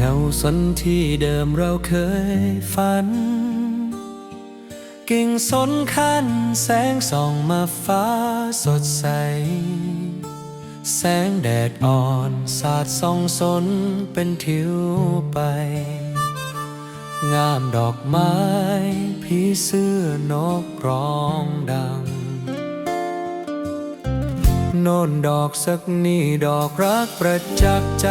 เงาสนที่เดิมเราเคยฝัน กิ่งสนคันแสงส่องมาฟ้าสดใส แสงแดดอ่อนสาดส่องสนเป็นทิวไป งามดอกไม้ผีเสื้อนกร้องดังโน่นดอกสักนี่ดอกรักประจักษ์ใจ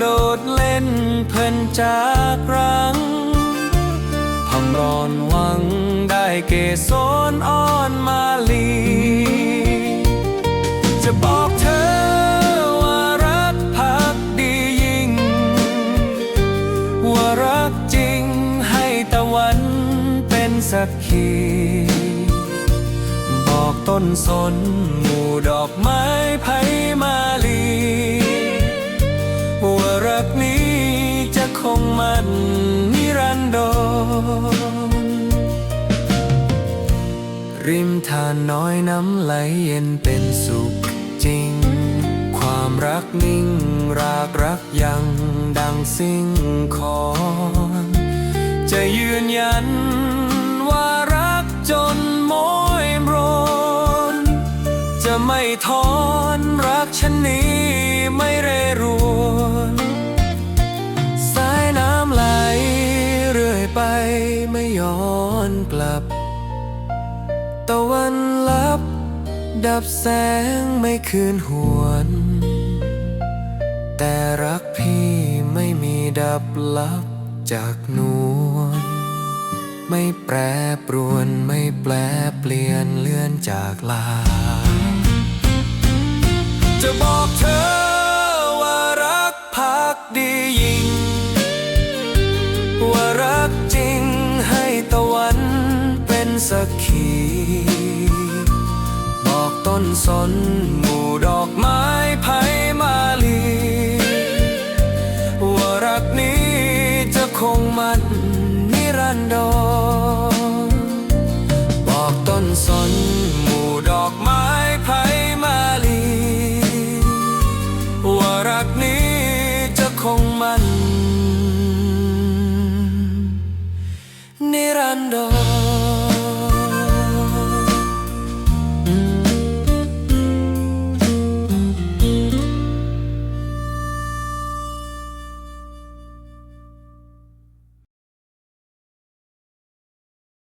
โดดเล่นเพลินจากรังพำร้อนวังได้เกสรอ่อนมาลี จะบอกเธอว่ารักพักดียิ่ง ว่ารักจริงให้ตะวันเป็นสักขีบอกต้นสนหมู่ดอกไม้ไผ่มา มันนิรันดรริมทานน้อยน้ำไหลเย็นเป็นสุขจริง ความรักนิ่งรากรักยังดังสิ่งคอนจะยืนยันว่ารักจนโมยมรน จะไม่ทอนรักฉันนี้ ไม่ย้อนกลับ ตะวันลับ ดับแสงไม่คืนหวน แต่รักพี่ไม่มีดับลับจากนวลไม่แปรปรวนไม่แปลเปลี่ยนเลื่อนจากลา จะบอกเธอ สักขีบอกต้นสนหมู่ดอกไม้ไผ่มาลี ว่ารักนี้จะคงมันนิรันดรบอกต้นสนหมู่ดอกไม้ไผ่มาลี ว่ารักนี้จะคงมันนิรันดร